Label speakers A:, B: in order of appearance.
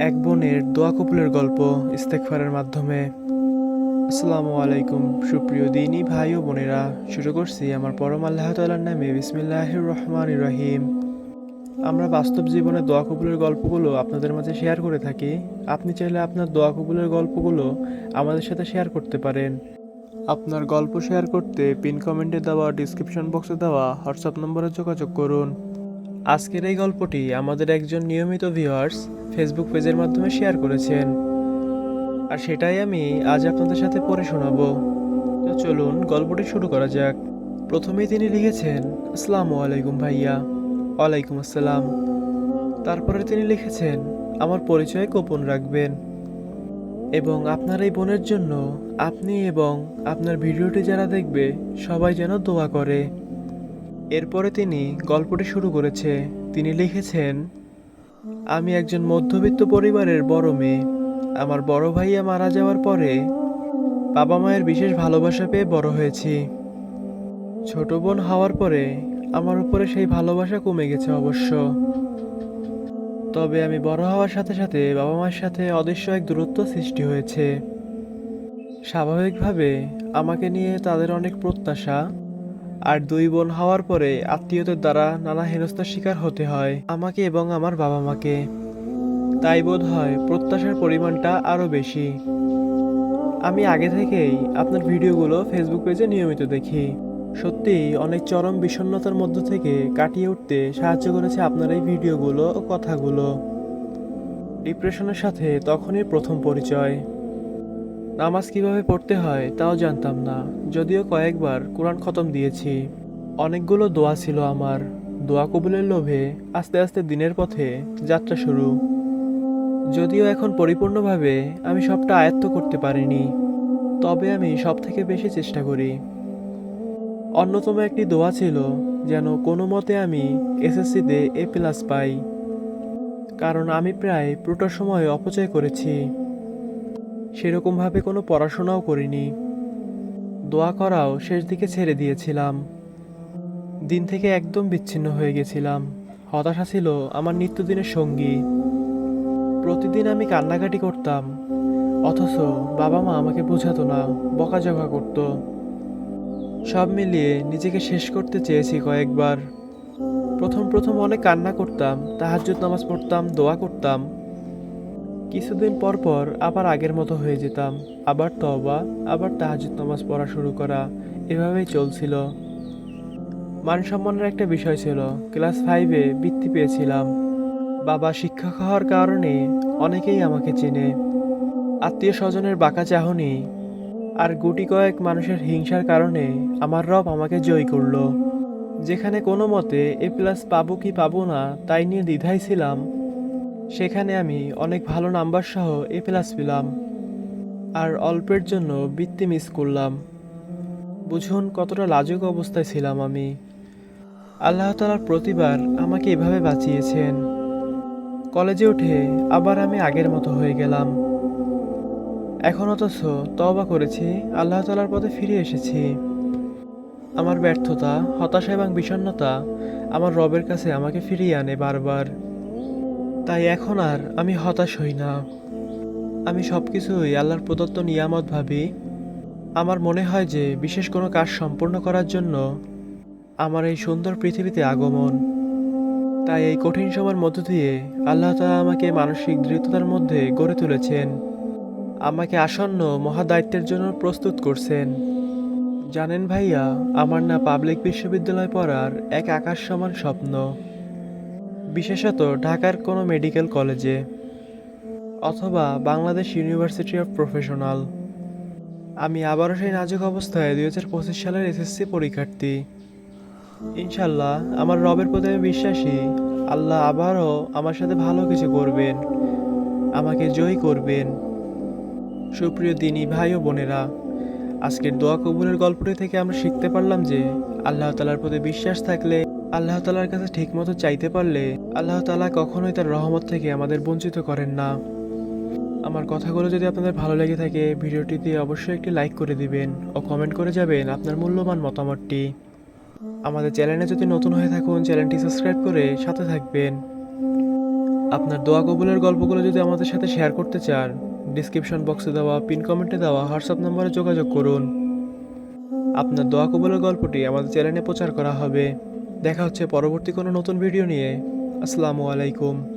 A: এক বোনের দোয়া কবুলের গল্প ইস্তেকফারের মাধ্যমে। আসসালামু আলাইকুম, সুপ্রিয় দিনী ভাই ও বোনেরা। শুরু করছি আমার পরম আল্লাহ তালার নামে বিসমিল্লাহির রহমান রহিম। আমরা বাস্তব জীবনে দোয়া কবুলের গল্পগুলো আপনাদের মাঝে শেয়ার করে থাকি। আপনি চাইলে আপনার দোয়া কবুলের গল্পগুলো আমাদের সাথে শেয়ার করতে পারেন। আপনার গল্প শেয়ার করতে পিন কমেন্টে দেওয়া, ডিসক্রিপশন বক্সে দেওয়া, হোয়াটসঅ্যাপ নম্বরে যোগাযোগ করুন। আজকের এই গল্পটি আমাদের একজন নিয়মিত ভিউয়ার্স ফেসবুক পেজের মাধ্যমে শেয়ার করেছেন। আর সেটাই আমি আজ আপনাদের সাথে পড়ে শোনাব। তো চলুন গল্পটি শুরু করা যাক। প্রথমেই তিনি লিখেছেন, আসসালামু আলাইকুম ভাইয়া। ওয়ালাইকুম আসসালাম। তারপরে তিনি লিখেছেন, আমার পরিচয় গোপন রাখবেন। এবং আপনার এই বোনের জন্য আপনি এবং আপনার ভিডিওটি যারা দেখবে সবাই যেন দোয়া করে। এরপরে তিনি গল্পটি শুরু করেছে। তিনি লিখেছেন, আমি একজন মধ্যবিত্ত পরিবারের বড় মেয়ে। আমার বড় ভাইয়া মারা যাওয়ার পরে বাবা মায়ের বিশেষ ভালোবাসা পেয়ে বড় হয়েছি। ছোট বোন হওয়ার পরে আমার উপরে সেই ভালোবাসা কমে গেছে অবশ্য। তবে আমি বড় হওয়ার সাথে সাথে বাবা মায়ের সাথে অদৃশ্য এক দূরত্ব সৃষ্টি হয়েছে। স্বাভাবিকভাবে আমাকে নিয়ে তাদের অনেক প্রত্যাশা আর দুই বোন হওয়ার পরে আত্মীয়দের দ্বারা নানা হেনস্থার শিকার হতে হয়, আমাকে এবং আমার বাবা মাকে তাই বোধ হয় প্রত্যাশার পরিমাণটা আরও বেশি। আমি আগে থেকেই আপনার ভিডিওগুলো ফেসবুক পেজে নিয়মিত দেখি। সত্যিই অনেক চরম বিষণ্ণতার মধ্য থেকে কাটিয়ে উঠতে সাহায্য করেছে আপনার এই ভিডিওগুলো ও কথাগুলো। ডিপ্রেশনের সাথে তখনই প্রথম পরিচয়। নামাজ কীভাবে পড়তে হয় তাও জানতাম না, যদিও কয়েকবার কোরআন খতম দিয়েছি। অনেকগুলো দোয়া ছিল আমার, দোয়া কবুলের লোভে আস্তে আস্তে দিনের পথে যাত্রা শুরু। যদিও এখন পরিপূর্ণভাবে আমি সবটা আয়ত্ত করতে পারিনি, তবে আমি সব থেকে বেশি চেষ্টা করি। অন্যতম একটি দোয়া ছিল যেন কোনো মতে আমি এসএসসিতে এ প্লাস পাই, কারণ আমি প্রায় পুরোটা সময় অপচয় করেছি। সেরকমভাবে কোনো পড়াশোনাও করিনি। দোয়া করাও শেষ দিকে ছেড়ে দিয়েছিলাম। দিন থেকে একদম বিচ্ছিন্ন হয়ে গেছিলাম। হতাশা ছিল আমার নিত্যদিনের সঙ্গী। প্রতিদিন আমি কান্নাকাটি করতাম। অথচ বাবা মা আমাকে বোঝাতো না, বকাঝকা করতো। সব মিলিয়ে নিজেকে শেষ করতে চেয়েছি কয়েকবার। প্রথম প্রথম অনেক কান্না করতাম, তাহাজ্জুদ নামাজ পড়তাম, দোয়া করতাম। কিছুদিন পর পর আবার আগের মতো হয়ে যেতাম। আবার তবা আবার তাহাজুদ নামাজ পড়া শুরু করা। এভাবেই চলছিল। মান সম্মানের একটা বিষয় ছিল, ক্লাস ফাইভে বৃত্তি পেয়েছিলাম। বাবা শিক্ষক হওয়ার কারণে অনেকেই আমাকে চেনে। আত্মীয় স্বজনের বাঁকা চাহনি আর গুটি কয়েক মানুষের হিংসার কারণে আমার রব আমাকে জয় করল। যেখানে কোনো মতে এ প্লাস পাবো কি পাবো না, তাই নিয়ে দ্বিধায় ছিলাম। সেখানে আমি অনেক ভালো নাম্বার সহ এ প্লাস পেলাম। আর অল্পের জন্য বৃত্তি মিস করলাম। বুঝুন কতটা লাজুক অবস্থায় ছিলাম আমি। আল্লাহ তালার প্রতিবার আমাকে এভাবে বাঁচিয়েছেন। কলেজে উঠে আবার আমি আগের মতো হয়ে গেলাম। এখন অথচ তবা করেছি, আল্লাহ তালার পথে ফিরে এসেছি। আমার ব্যর্থতা, হতাশা এবং বিষণ্ণতা আমার রবের কাছে আমাকে ফিরিয়ে আনে বারবার। তাই এখন আর আমি হতাশ হই না। আমি সব কিছুই আল্লাহর প্রদত্ত নিয়ামত ভাবি। আমার মনে হয় যে বিশেষ কোনো কাজ সম্পূর্ণ করার জন্য আমার এই সুন্দর পৃথিবীতে আগমন। তাই এই কঠিন সময়ের মধ্য দিয়ে আল্লাহ তালা আমাকে মানসিক দৃঢ়তার মধ্যে গড়ে তুলেছেন। আমাকে আসন্ন মহাদায়িত্বের জন্য প্রস্তুত করছেন। জানেন ভাইয়া, আমার না পাবলিক বিশ্ববিদ্যালয় পড়ার এক আকাশ সমান স্বপ্ন। বিশেষত ঢাকার কোনো মেডিকেল কলেজে অথবা বাংলাদেশ ইউনিভার্সিটি অফ প্রফেশনাল আমি আবারও সেই নাজুক অবস্থায় দুই হাজার পঁচিশ সালের এসএসসি পরীক্ষার্থী। ইনশাল্লাহ আমার রবের প্রতি আমি বিশ্বাসী। আল্লাহ আবারও আমার সাথে ভালো কিছু করবেন। আমাকে জয় করবেন। সুপ্রিয় দিনী ভাই ও বোনেরা, আজকের দোয়া কবুলের গল্পটি থেকে আমরা শিখতে পারলাম যে আল্লাহ তালার প্রতি বিশ্বাস থাকলে আল্লাহ তালার কাছে ঠিকমতো চাইতে পারলে আল্লাহ তালা কখনোই তার রহমত থেকে আমাদের বঞ্চিত করেন না। আমার কথাগুলো যদি আপনাদের ভালো লেগে থাকে, ভিডিওটিতে অবশ্যই একটি লাইক করে দিবেন ও কমেন্ট করে যাবেন আপনার মূল্যবান মতামতটি। আমাদের চ্যানেলে যদি নতুন হয়ে থাকুন, চ্যানেলটি সাবস্ক্রাইব করে সাথে থাকবেন। আপনার দোয়া কবুলের গল্পগুলো যদি আমাদের সাথে শেয়ার করতে চান ডিসক্রিপশন বক্সে দেওয়া পিন কমেন্টে দেওয়া হোয়াটসঅ্যাপ নম্বরে যোগাযোগ করুন। আপনার দোয়া কবুলের গল্পটি আমাদের চ্যানেলে প্রচার করা হবে। দেখা হচ্ছে পরবর্তী কোনো নতুন ভিডিও নিয়ে। আসসালামু আলাইকুম।